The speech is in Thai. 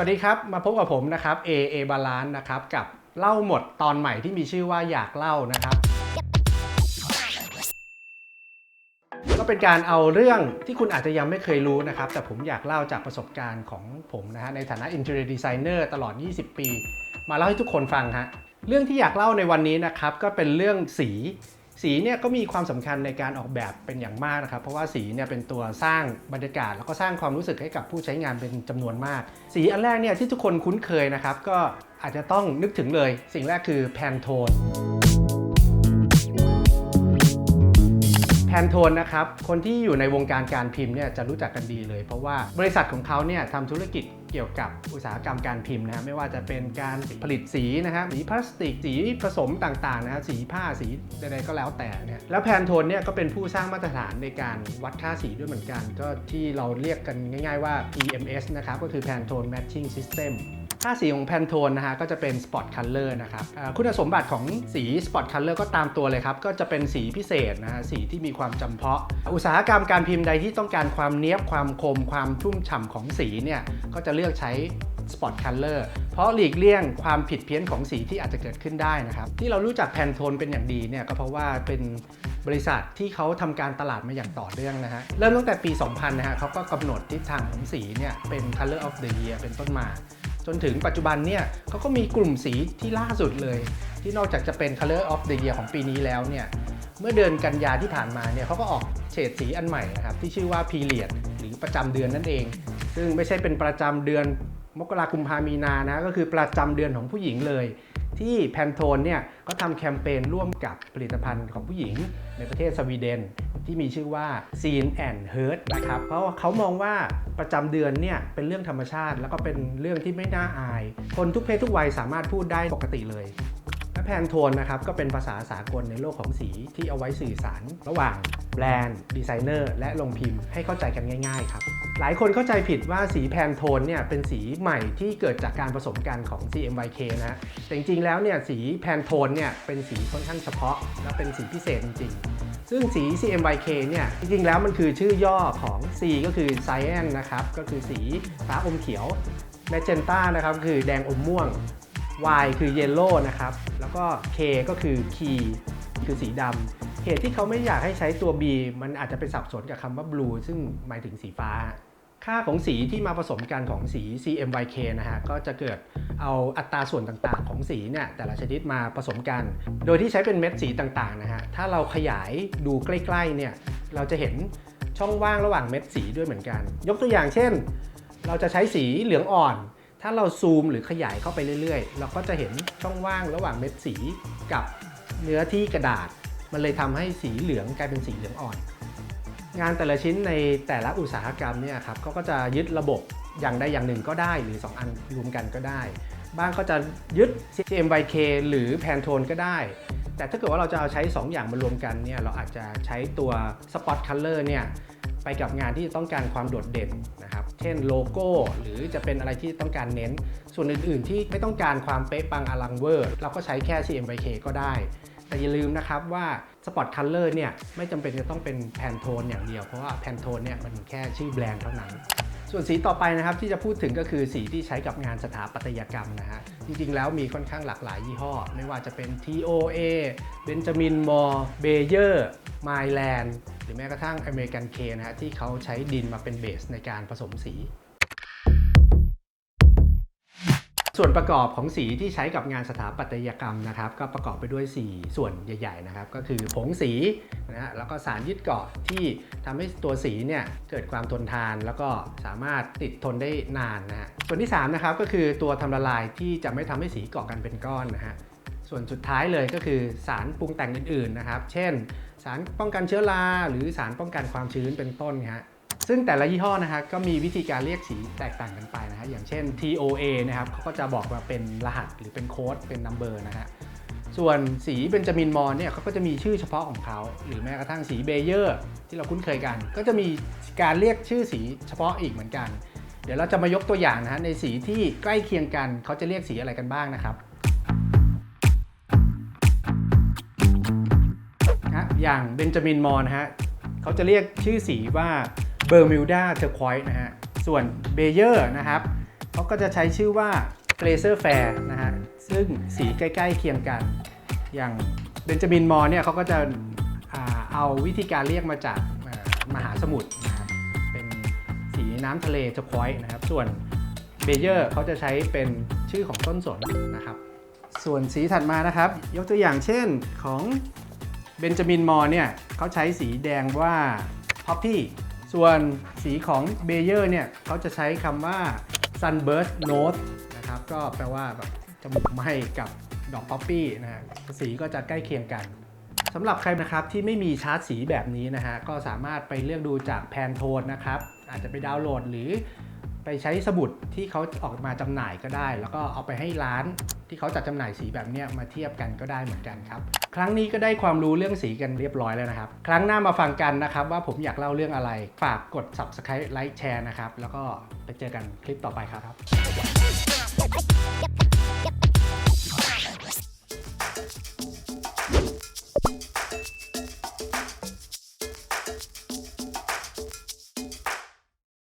สวัสดีครับ มาพบกับผมนะครับ A A Balance นะครับ กับเล่าหมดตอนใหม่ที่มีชื่อว่าอยากเล่านะครับ ก็เป็นการเอาเรื่องที่คุณอาจจะยังไม่เคยรู้นะครับ แต่ผมอยากเล่าจากประสบการณ์ของผมนะฮะในฐานะ Interior Designer ตลอด 20 ปี มาเล่าให้ทุกคนฟังฮะเรื่องที่อยากเล่าในวันนี้นะครับ ก็เป็นเรื่องสี สีเนี่ยก็มีความสำคัญในการออกแบบเป็นอย่างมากนะครับ เพราะว่าสีเนี่ยเป็นตัวสร้างบรรยากาศ แล้วก็สร้างความรู้สึกให้กับผู้ใช้งานเป็นจำนวนมาก สีอันแรกเนี่ยที่ทุกคนคุ้นเคยนะครับ ก็อาจจะต้องนึกถึงเลย สิ่งแรกคือแพนโทนแพนโทนนะครับ คนที่อยู่ในวงการการพิมพ์เนี่ยจะรู้จักกันดีเลย เพราะว่าบริษัทของเขาเนี่ยทำธุรกิจ เกี่ยวกับอุตสาหกรรมการพิมพ์นะฮะไม่ว่าจะเป็นการผลิตสีนะครับสีพลาสติกสีผสมต่างๆนะฮะสีผ้าสีใดๆก็แล้วแต่เนี่ยแล้วแพนโทนเนี่ยก็เป็นผู้สร้างมาตรฐานในการวัดค่าสีด้วยเหมือนกัน ก็ที่เราเรียกกันง่าย ๆว่า PMS นะครับก็คือ Pantone Matching System ค่าสีของแพนโทนนะฮะก็จะเป็น Spot Color นะครับคุณสมบัติของสี Spot Color ก็ตามตัวเลยครับ ก็จะเป็นสีพิเศษนะฮะสีที่มีความจำเพาะ อุตสาหกรรมการพิมพ์ใดที่ต้องการความเนี้ยบความคมความชุ่มฉ่ำของสีเนี่ยก็จะเลือกใช้ Spot Color เพราะหลีกเลี่ยงความผิดเพี้ยนของสีที่อาจจะเกิดขึ้นได้นะครับ ที่เรารู้จักแพนโทนเป็นอย่างดีเนี่ยก็เพราะว่าเป็นบริษัทที่เขาทำการตลาดมาอย่างต่อเนื่องนะฮะ เริ่มตั้งแต่ปี 2000 นะฮะเขาก็กำหนดทิศทางของสีเนี่ยเป็น Color of the Year เป็นต้นมา จนถึงปัจจุบันเนี่ยเขาก็มีกลุ่มสีที่ล่าสุดเลย ที่นอกจากจะเป็น Color of the Year ของปีนี้แล้วเนี่ยเมื่อเดือนกันยาที่ผ่านมาเนี่ยเขาก็ออกเฉดสีอันใหม่นะครับที่ชื่อว่า Period หรือประจำเดือนนั่นเอง ซึ่งไม่ใช่เป็นประจำเดือนมกราคมพามีนานะก็คือประจำเดือนของผู้หญิงเลย ที่แพนโทนเนี่ยก็ทำแคมเปญร่วมกับผลิตภัณฑ์ของผู้หญิงในประเทศสวีเดน ที่มีชื่อว่า Seen and Heard นะครับเพราะว่าเขามองว่าประจำเดือนเนี่ยเป็นเรื่องธรรมชาติ แล้วก็เป็นเรื่องที่ไม่น่าอาย คนทุกเพศทุกวัยสามารถพูดได้ปกติเลย แพนโทนนะครับก็เป็นภาษาสากลในโลกของสีที่เอาไว้สื่อสาร ระหว่างแบรนด์ดีไซเนอร์และลงพิมพ์ให้เข้าใจกันง่ายๆครับหลายคนเข้าใจผิดว่าสีแพนโทนเนี่ยเป็นสีใหม่ที่เกิดจากการผสมกันของ CMYK นะฮะแต่จริงๆแล้วเนี่ยสีแพนโทนเนี่ยเป็นสีค่อนข้างเฉพาะ และเป็นสีพิเศษจริงๆ ซึ่งสี CMYK เนี่ยจริงๆแล้วมันคือชื่อย่อของ C ก็คือ Cyan นะครับก็คือสีฟ้าอมเขียว Magenta นะครับคือแดงอมม่วง Y คือ Yellow นะครับ แล้วก็ K ก็คือ Key คือสีดำ เหตุที่เขาไม่อยากให้ใช้ตัว B มันอาจจะไปสับสนกับคำว่า Blue ซึ่งหมายถึงสีฟ้า ค่าของสีที่มาผสมกันของสี CMYK นะฮะ ก็จะเกิดเอาอัตราส่วนต่างๆ ของสีเนี่ยแต่ละชนิดมาผสมกัน โดยที่ใช้เป็นเม็ดสีต่างๆนะฮะ ถ้าเราขยายดูใกล้ๆเนี่ย เราจะเห็นช่องว่างระหว่างเม็ดสีด้วยเหมือนกัน ยกตัวอย่างเช่น เราจะใช้สีเหลืองอ่อน ถ้าเราซูมหรือขยายเข้าไปเรื่อยๆ เราก็จะเห็นช่องว่างระหว่างเม็ดสีกับเนื้อที่กระดาษ มันเลยทำให้สีเหลืองกลายเป็นสีเหลืองอ่อน งานแต่ละชิ้นในแต่ละอุตสาหกรรมเนี่ยครับเขาก็จะยึดระบบอย่างใดอย่างหนึ่งก็ได้ หรือ 2 อันรวมกันก็ได้ บ้างก็จะยึด CMYK หรือ Pantone ก็ได้ แต่ถ้าเกิดว่าเราจะเอาใช้ 2 อย่างมารวมกันเนี่ยเราอาจจะใช้ตัว Spot Color เนี่ยไปกับงานที่ต้องการความโดดเด่นนะครับ เช่นโลโก้ หรือจะเป็นอะไรที่ต้องการเน้น ส่วนอื่นๆ ที่ไม่ต้องการความเป๊ะปังอลังเวอร์ เราก็ใช้แค่ CMYK ก็ได้ แต่อย่าลืมนะครับว่า Spot Color เนี่ยไม่จำเป็นจะต้องเป็นแพนโทนอย่างเดียว เพราะว่าแพนโทนเนี่ยมันแค่ชื่อแบรนด์เท่านั้นส่วนสีต่อไปนะครับที่จะพูดถึงก็คือสีที่ใช้กับงานสถาปัตยกรรมนะฮะจริงๆแล้วมีค่อนข้างหลากหลายยี่ห้อ ไม่ว่าจะเป็น TOA Benjamin Moore Bayer Myland รือแม้กระทั่ง American K นะฮะที่เขาใช้ดินมาเป็นเบสในการผสมสี ส่วนประกอบของสีที่ใช้กับงานสถาปัตยกรรมนะครับ ก็ประกอบไปด้วย 4 ส่วนใหญ่ ๆ นะครับ ก็คือผงสีนะฮะแล้วก็สารยึดเกาะที่ทำให้ตัวสีเนี่ยเกิดความทนทาน แล้วก็สามารถติดทนได้นานนะฮะส่วนที่3นะครับก็คือตัวทำละลายที่จะไม่ทำให้สีเกาะกันเป็นก้อนนะฮะ ส่วนสุดท้ายเลยก็คือสารปรุงแต่งอื่นๆนะครับ เช่น สารป้องกันเชื้อราหรือสารป้องกันความชื้นเป็นต้นฮะซึ่งแต่ละยี่ห้อนะฮะก็มีวิธีการเรียกสีแตกต่างกันไปนะฮะอย่างเช่น TOA นะครับเขาก็จะบอกว่าเป็นรหัสหรือเป็นโค้ดเป็นนัมเบอร์นะฮะส่วนสีเบนจามินมอนเนี่ยเขาก็จะมีชื่อเฉพาะของเขา หรือแม้กระทั่งสีเบเยอร์ที่เราคุ้นเคยกัน ก็จะมีการเรียกชื่อสีเฉพาะอีกเหมือนกัน เดี๋ยวเราจะมายกตัวอย่างนะฮะในสีที่ใกล้เคียงกันเขาจะเรียกสีอะไรกันบ้างนะครับ อย่างเบนจามินมอนนะฮะเขาจะเรียกชื่อสีว่าเบอร์มิวดาเทอร์ควอยนะฮะ ส่วนเบเยอร์นะครับเขาก็จะใช้ชื่อว่า Glacier Fair นะฮะ ซึ่งสีใกล้ๆเคียงกัน อย่างเบนจามินมอร์เนี่ยเขาก็จะอเอาวิธีการเรียกมาจากมหาสมุทรนะครับเป็นสีน้ำทะเลจะควอยนะครับ ส่วนเบเยอร์เขาจะใช้เป็นชื่อของต้นสนนะครับ ส่วนสีถัดมานะครับ ยกตัวอย่างเช่นของ เบนจามินมอร์เนี่ยเขาใช้สีแดงว่า Poppy ส่วนสีของเบเยอร์เนี่ยเขาจะใช้คำว่า Sunburst Note นะครับก็แปลว่าแบบจมูกไหม้กับดอก Poppy นะฮะสีก็จะใกล้เคียงกันสำหรับใครนะครับที่ไม่มีชาร์ตสีแบบนี้นะฮะก็สามารถไปเลือกดูจากแพนโทนนะครับ อาจจะไปดาวน์โหลดหรือไปใช้สมุดที่เขาออกมาจำหน่ายก็ได้ แล้วก็เอาไปให้ร้าน ที่เขาจัดจำหน่ายสีแบบนี้มาเทียบกันก็ได้เหมือนกันครับ ครั้งนี้ก็ได้ความรู้เรื่องสีกันเรียบร้อยแล้วนะครับ ครั้งหน้ามาฟังกันนะครับ ว่าผมอยากเล่าเรื่องอะไร ฝากกด subscribe ไลค์แชร์นะครับ แล้วก็ไปเจอกันคลิปต่อไปครับ